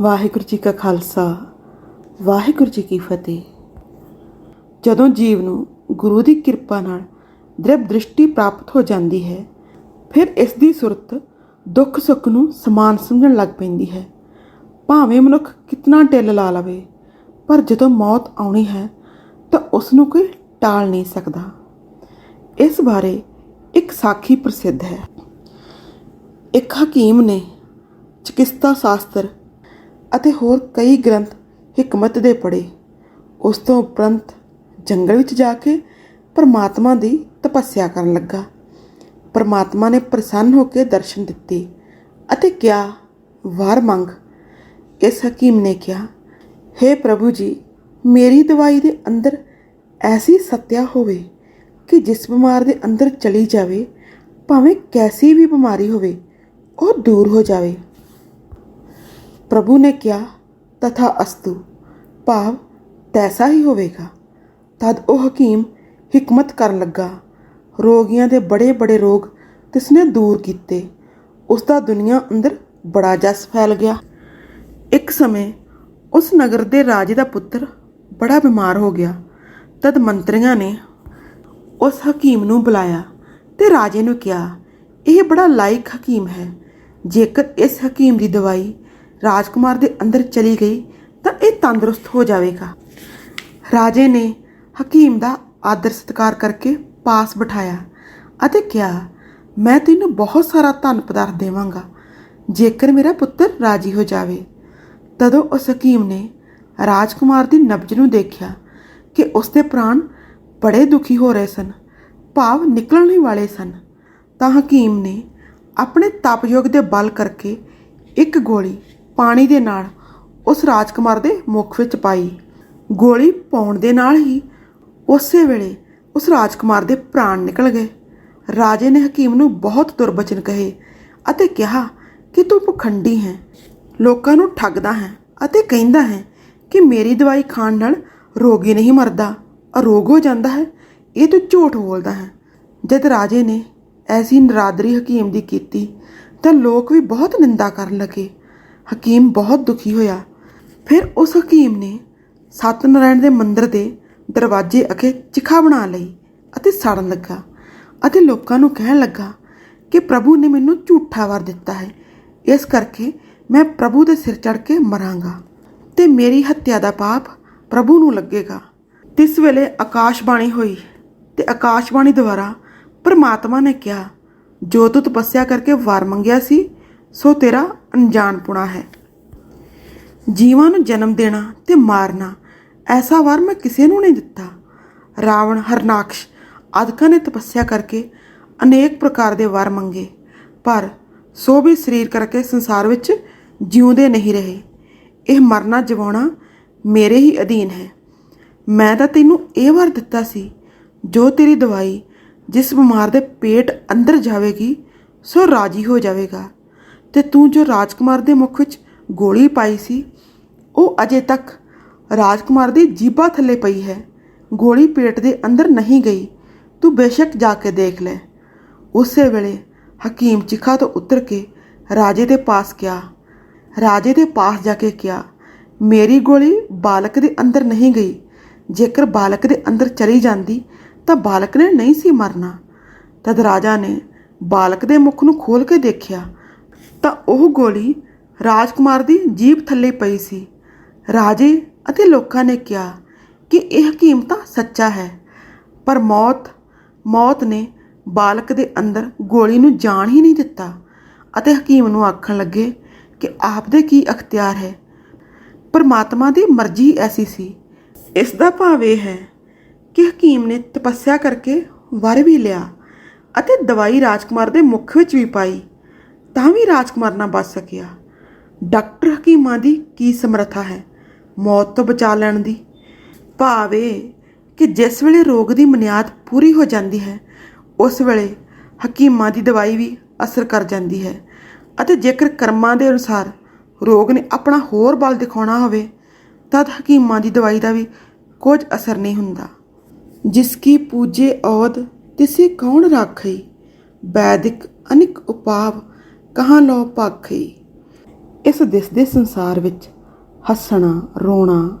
ਵਾਹਿਗੁਰੂ ਜੀ ਕਾ ਖਾਲਸਾ, ਵਾਹਿਗੁਰੂ ਜੀ ਕੀ ਫਤਿਹ। ਜਦੋਂ ਜੀਵ ਨੂੰ ਗੁਰੂ ਦੀ ਕਿਰਪਾ ਨਾਲ ਦ੍ਰਿਵ ਦ੍ਰਿਸ਼ਟੀ ਪ੍ਰਾਪਤ ਹੋ ਜਾਂਦੀ ਹੈ, ਫਿਰ ਇਸ ਦੀ ਸੁਰਤ ਦੁੱਖ ਸੁੱਖ ਨੂੰ ਸਮਾਨ ਸਮਝਣ ਲੱਗ ਪੈਂਦੀ ਹੈ। ਭਾਵੇਂ ਮਨੁੱਖ ਕਿਤਨਾ ਢਿੱਲ ਲਾ ਲਵੇ, ਪਰ ਜਦੋਂ ਮੌਤ ਆਉਣੀ ਹੈ, ਤਾਂ ਉਸ ਨੂੰ ਕੋਈ ਟਾਲ ਨਹੀਂ ਸਕਦਾ। ਇਸ ਬਾਰੇ ਇੱਕ ਸਾਖੀ ਪ੍ਰਸਿੱਧ ਹੈ। ਇੱਕ ਹਕੀਮ ਨੇ ਚਿਕਿਤਸਾ ਸ਼ਾਸਤਰ ਅਤੇ ਹੋਰ ਕਈ ਗ੍ਰੰਥ ਹਕਮਤ ਦੇ ਪੜ੍ਹੇ। ਉਸ ਤੋਂ ਉਪਰੰਤ ਜੰਗਲ ਵਿੱਚ ਜਾ ਕੇ ਪਰਮਾਤਮਾ ਦੀ ਤਪੱਸਿਆ ਕਰਨ ਲੱਗਾ। ਪਰਮਾਤਮਾ ਨੇ ਪ੍ਰਸੰਨ ਹੋ ਕੇ ਦਰਸ਼ਨ ਦਿੱਤੇ ਅਤੇ ਕਿਹਾ, ਵਾਰ ਮੰਗ। ਇਸ ਹਕੀਮ ਨੇ ਕਿਹਾ हे ਪ੍ਰਭੂ ਜੀ, ਮੇਰੀ ਦਵਾਈ ਦੇ ਅੰਦਰ ਐਸੀ ਸੱਤਿਆ ਹੋਵੇ ਕਿ ਜਿਸ ਬਿਮਾਰ ਦੇ ਅੰਦਰ ਚਲੀ ਜਾਵੇ, ਭਾਵੇਂ ਕੈਸੀ ਵੀ ਬਿਮਾਰੀ ਹੋਵੇ, ਉਹ ਦੂਰ ਹੋ ਜਾਵੇ। ਪ੍ਰਭੂ ਨੇ ਕਿਹਾ, ਤਥਾ ਅਸਤੂ। ਭਾਵ ਤੈਸਾ ਹੀ ਹੋਵੇਗਾ। ਤਦ ਉਹ ਹਕੀਮ ਹਕਮਤ ਕਰਨ ਲੱਗਾ। ਰੋਗੀਆਂ ਦੇ ਬੜੇ ਬੜੇ ਰੋਗ ਤਿਸਨੇ ਦੂਰ ਕੀਤੇ। ਉਸ ਦਾ ਦੁਨੀਆ ਅੰਦਰ ਬੜਾ ਜਸ ਫੈਲ ਗਿਆ। ਇੱਕ ਸਮੇਂ ਉਸ ਨਗਰ ਦੇ ਰਾਜੇ ਦਾ ਪੁੱਤਰ ਬੜਾ ਬਿਮਾਰ ਹੋ ਗਿਆ। ਤਦ ਮੰਤਰੀਆਂ ਨੇ ਉਸ ਹਕੀਮ ਨੂੰ ਬੁਲਾਇਆ ਤੇ ਰਾਜੇ ਨੂੰ ਕਿਹਾ, ਇਹ ਬੜਾ ਲਾਇਕ ਹਕੀਮ ਹੈ। ਜੇਕਰ ਇਸ ਹਕੀਮ ਦੀ ਦਵਾਈ ਰਾਜਕੁਮਾਰ ਦੇ ਅੰਦਰ ਚਲੀ ਗਈ ਤਾਂ ਇਹ ਤੰਦਰੁਸਤ ਹੋ ਜਾਵੇਗਾ। ਰਾਜੇ ਨੇ ਹਕੀਮ ਦਾ ਆਦਰ ਸਤਿਕਾਰ ਕਰਕੇ ਪਾਸ ਬਿਠਾਇਆ ਅਤੇ ਕਿਹਾ, ਮੈਂ ਤੈਨੂੰ ਬਹੁਤ ਸਾਰਾ ਧਨ ਪਦਾਰਥ ਦੇਵਾਂਗਾ। ਜੇਕਰ ਮੇਰਾ ਪੁੱਤਰ ਰਾਜੀ ਹੋ ਜਾਵੇ। ਤਦੋਂ ਉਸ ਹਕੀਮ ਨੇ ਰਾਜਕੁਮਾਰ ਦੀ ਨਬਜ ਨੂੰ ਦੇਖਿਆ ਕਿ ਉਸ ਦੇ ਪ੍ਰਾਣ ਬੜੇ ਦੁਖੀ ਹੋ ਰਹੇ ਸਨ, ਭਾਵ ਨਿਕਲਣ ਹੀ ਵਾਲੇ ਸਨ। ਤਾਂ ਹਕੀਮ ਨੇ ਆਪਣੇ ਤਪਯੋਗ ਦੇ ਬਲ ਕਰਕੇ ਇੱਕ ਗੋਲੀ ਪਾਣੀ ਦੇ ਨਾਲ ਉਸ ਰਾਜਕੁਮਾਰ ਦੇ ਮੁਖ ਵਿੱਚ ਪਾਈ। ਗੋਲੀ ਪਾਉਣ ਦੇ ਨਾਲ ਹੀ ਉਸੇ ਵੇਲੇ ਉਸ ਰਾਜਕੁਮਾਰ ਦੇ ਪ੍ਰਾਣ ਨਿਕਲ ਗਏ। ਰਾਜੇ ਨੇ ਹਕੀਮ ਨੂੰ ਬਹੁਤ ਦੁਰਬਚਨ ਕਹੇ ਅਤੇ ਕਿਹਾ ਕਿ ਤੂੰ ਪਖੰਡੀ ਹੈ, ਲੋਕਾਂ ਨੂੰ ਠੱਗਦਾ ਹੈ ਅਤੇ ਕਹਿੰਦਾ ਹੈ ਕਿ ਮੇਰੀ ਦਵਾਈ ਖਾਣ ਨਾਲ ਰੋਗੀ ਨਹੀਂ ਮਰਦਾ, ਅਰੋਗ ਹੋ ਜਾਂਦਾ ਹੈ, ਇਹ ਤੂੰ ਝੂਠ ਬੋਲਦਾ ਹੈ। ਜਦ ਰਾਜੇ ਨੇ ਐਸੀ ਨਰਾਦਰੀ ਹਕੀਮ ਦੀ ਕੀਤੀ ਤਾਂ ਲੋਕ ਵੀ ਬਹੁਤ ਨਿੰਦਾ ਕਰਨ ਲੱਗੇ। ਹਕੀਮ ਬਹੁਤ ਦੁਖੀ ਹੋਇਆ। ਫਿਰ ਉਸ ਹਕੀਮ ਨੇ ਸਤਨਾਰਾਇਣ ਦੇ ਮੰਦਿਰ ਦੇ ਦਰਵਾਜ਼ੇ ਅਖੇ ਚਿਖਾ ਬਣਾ ਲਈ ਅਤੇ ਸਾੜਨ ਲੱਗਾ ਅਤੇ ਲੋਕਾਂ ਨੂੰ ਕਹਿਣ ਲੱਗਾ ਕਿ ਪ੍ਰਭੂ ਨੇ ਮੈਨੂੰ ਝੂਠਾ ਵਰ ਦਿੱਤਾ ਹੈ। ਇਸ ਕਰਕੇ ਮੈਂ ਪ੍ਰਭੂ ਦੇ ਸਿਰ ਚੜ ਕੇ ਮਰਾਂਗਾ ਤੇ ਮੇਰੀ ਹੱਤਿਆ ਦਾ ਪਾਪ ਪ੍ਰਭੂ ਨੂੰ ਲੱਗੇਗਾ। ਤਿਸ ਵੇਲੇ ਆਕਾਸ਼ਬਾਣੀ ਹੋਈ ਤੇ ਆਕਾਸ਼ਬਾਣੀ ਦੁਆਰਾ ਪਰਮਾਤਮਾ ਨੇ ਕਿਹਾ, ਜੋ ਤੂੰ ਤਪੱਸਿਆ ਕਰਕੇ ਵਰ ਮੰਗਿਆ ਸੀ, ਸੋ ਤੇਰਾ ਅਣਜਾਣਪੁਣਾ ਹੈ। ਜੀਵਾਂ ਨੂੰ ਜਨਮ ਦੇਣਾ ਤੇ ਮਾਰਨਾ, ਐਸਾ ਵਰ ਮੈਂ ਕਿਸੇ ਨੂੰ ਨਹੀਂ ਦਿੱਤਾ। ਰਾਵਣ, ਹਰਨਾਕਸ਼ ਆਦਿਕਾਂ ਨੇ ਤਪੱਸਿਆ ਕਰਕੇ ਅਨੇਕ ਪ੍ਰਕਾਰ ਦੇ ਵਰ ਮੰਗੇ, ਪਰ ਸੋ ਵੀ ਸਰੀਰ ਕਰਕੇ ਸੰਸਾਰ ਵਿੱਚ ਜਿਉਂਦੇ ਨਹੀਂ ਰਹੇ। ਇਹ ਮਰਨਾ ਜਿਵਾਉਣਾ ਮੇਰੇ ਹੀ ਅਧੀਨ ਹੈ। ਮੈਂ ਤਾਂ ਤੈਨੂੰ ਇਹ ਵਾਰ ਦਿੱਤਾ ਸੀ, ਜੋ ਤੇਰੀ ਦਵਾਈ ਜਿਸ ਬਿਮਾਰ ਦੇ ਪੇਟ ਅੰਦਰ ਜਾਵੇਗੀ, ਸੋ ਰਾਜੀ ਹੋ ਜਾਵੇਗਾ। ਤੇ ਤੂੰ ਜੋ ਰਾਜਕੁਮਾਰ ਦੇ ਮੁਖ ਵਿੱਚ ਗੋਲੀ ਪਾਈ ਸੀ, ਉਹ ਅਜੇ ਤੱਕ ਰਾਜਕੁਮਾਰ ਦੀ ਜੀਭਾ ਥੱਲੇ ਪਈ ਹੈ। ਗੋਲੀ ਪੇਟ ਦੇ ਅੰਦਰ ਨਹੀਂ ਗਈ। ਤੂੰ ਬੇਸ਼ੱਕ ਜਾ ਕੇ ਦੇਖ ਲੈ। ਉਸੇ ਵੇਲੇ ਹਕੀਮ ਚਿਖਾ ਤੋਂ ਉਤਰ ਕੇ ਰਾਜੇ ਦੇ ਪਾਸ ਗਿਆ। ਰਾਜੇ ਦੇ ਪਾਸ ਜਾ ਕੇ ਕਿਹਾ, ਮੇਰੀ ਗੋਲੀ ਬਾਲਕ ਦੇ ਅੰਦਰ ਨਹੀਂ ਗਈ। ਜੇਕਰ ਬਾਲਕ ਦੇ ਅੰਦਰ ਚਲੀ ਜਾਂਦੀ, ਤਾਂ ਬਾਲਕ ਨੇ ਨਹੀਂ ਸੀ ਮਰਨਾ। ਤਦ ਰਾਜਾ ਨੇ ਬਾਲਕ ਦੇ ਮੁਖ ਨੂੰ ਖੋਲ ਕੇ ਦੇਖਿਆ। ਤਾਂ ਉਹ ਗੋਲੀ ਰਾਜਕੁਮਾਰ ਦੀ ਜੀਭ ਥੱਲੇ ਪਈ ਸੀ। ਰਾਜੇ ਅਤੇ ਲੋਕਾਂ ਨੇ ਕਿਹਾ ਕਿ ਇਹ ਹਕੀਮ ਤਾਂ ਸੱਚਾ ਹੈ, ਪਰ ਮੌਤ ਮੌਤ ਨੇ ਬਾਲਕ ਦੇ ਅੰਦਰ ਗੋਲੀ ਨੂੰ ਜਾਣ ਹੀ ਨਹੀਂ ਦਿੱਤਾ ਅਤੇ ਹਕੀਮ ਨੂੰ ਆਖਣ ਲੱਗੇ ਕਿ ਆਪ ਦੇ ਕੀ ਅਖਤਿਆਰ ਹੈ। ਪਰਮਾਤਮਾ ਦੀ ਮਰਜ਼ੀ ਐਸੀ ਸੀ। ਇਸ ਦਾ ਭਾਵ ਇਹ ਹੈ ਕਿ ਹਕੀਮ ਨੇ ਤਪੱਸਿਆ ਕਰਕੇ ਵਰ ਵੀ ਲਿਆ ਅਤੇ ਦਵਾਈ ਰਾਜਕੁਮਾਰ ਦੇ ਮੁਖ ਵਿੱਚ ਵੀ ਪਾਈ। ਤਾਂ ਵੀ ਰਾਜਕੁਮਾਰ ਨਾ ਬਚ ਸਕਿਆ। ਡਾਕਟਰ ਹਕੀਮਾਂ ਦੀ ਕੀ ਸਮਰੱਥਾ ਹੈ? ਮੌਤ ਤੋਂ ਬਚਾ ਲੈਣ ਦੀ? ਭਾਵ ਇਹ ਕਿ ਜਿਸ ਵੇਲੇ ਰੋਗ ਦੀ ਮਨਿਆਦ ਪੂਰੀ ਹੋ ਜਾਂਦੀ ਹੈ, ਉਸ ਵੇਲੇ ਹਕੀਮਾਂ ਦੀ ਦਵਾਈ ਵੀ ਅਸਰ ਕਰ ਜਾਂਦੀ ਹੈ ਅਤੇ ਜੇਕਰ ਕਰਮਾਂ ਦੇ ਅਨੁਸਾਰ ਰੋਗ ਨੇ ਆਪਣਾ ਹੋਰ ਬਲ ਦਿਖਾਉਣਾ ਹੋਵੇ, ਤਦ ਹਕੀਮਾਂ ਦੀ ਦਵਾਈ ਦਾ ਵੀ ਕੁਝ ਅਸਰ ਨਹੀਂ ਹੁੰਦਾ। ਜਿਸ ਕੀ ਪੂਜੇ ਔਦ ਤਿਸੇ ਕੌਣ ਰਾਖਈ ਵੈਦਿਕ ਅਨਿਕ ਉਪਾਵ ਕਹਾਂ ਲੋ ਪਾਖਈ ਇਸ ਦਿਸਦੇ ਸੰਸਾਰ ਵਿੱਚ ਹੱਸਣਾ, ਰੋਣਾ,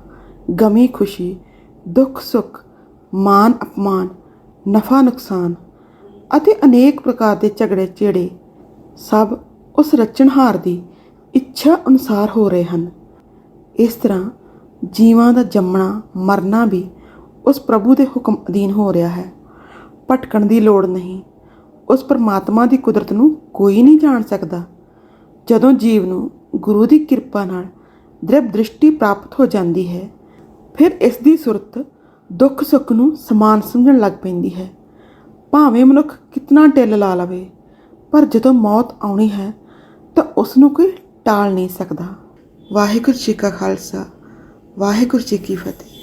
ਗਮੀ ਖੁਸ਼ੀ, ਦੁੱਖ ਸੁੱਖ ਮਾਨ ਅਪਮਾਨ, ਨਫਾ ਨੁਕਸਾਨ ਅਤੇ ਅਨੇਕ ਪ੍ਰਕਾਰ ਦੇ ਝਗੜੇ ਝੇੜੇ ਸਭ ਉਸ ਰਚਨਹਾਰ ਦੀ ਇੱਛਾ ਅਨੁਸਾਰ ਹੋ ਰਹੇ ਹਨ। ਇਸ ਤਰ੍ਹਾਂ ਜੀਵਾਂ ਦਾ ਜੰਮਣਾ, ਮਰਨਾ ਵੀ ਉਸ ਪ੍ਰਭੂ ਦੇ ਹੁਕਮ ਅਧੀਨ ਹੋ ਰਿਹਾ ਹੈ। ਭਟਕਣ ਦੀ ਲੋੜ ਨਹੀਂ। ਉਸ ਪਰਮਾਤਮਾ ਦੀ ਕੁਦਰਤ ਨੂੰ ਕੋਈ ਨਹੀਂ ਜਾਣ ਸਕਦਾ। ਜਦੋਂ ਜੀਵ ਨੂੰ ਗੁਰੂ ਦੀ ਕਿਰਪਾ ਨਾਲ ਦ੍ਰਿਵ ਦ੍ਰਿਸ਼ਟੀ ਪ੍ਰਾਪਤ ਹੋ ਜਾਂਦੀ ਹੈ, ਫਿਰ ਇਸ ਦੀ ਸੁਰਤ ਦੁੱਖ ਸੁੱਖ ਨੂੰ ਸਮਾਨ ਸਮਝਣ ਲੱਗ ਪੈਂਦੀ ਹੈ। ਭਾਵੇਂ ਮਨੁੱਖ ਕਿਤਨਾ ਢਿੱਲ ਲਾ ਲਵੇ, ਪਰ ਜਦੋਂ ਮੌਤ ਆਉਣੀ ਹੈ, ਤਾਂ ਉਸ ਨੂੰ ਕੋਈ ਟਾਲ ਨਹੀਂ ਸਕਦਾ। ਵਾਹਿਗੁਰੂ ਜੀ ਕਾ ਖਾਲਸਾ, ਵਾਹਿਗੁਰੂ ਜੀ ਕੀ ਫਤਿਹ।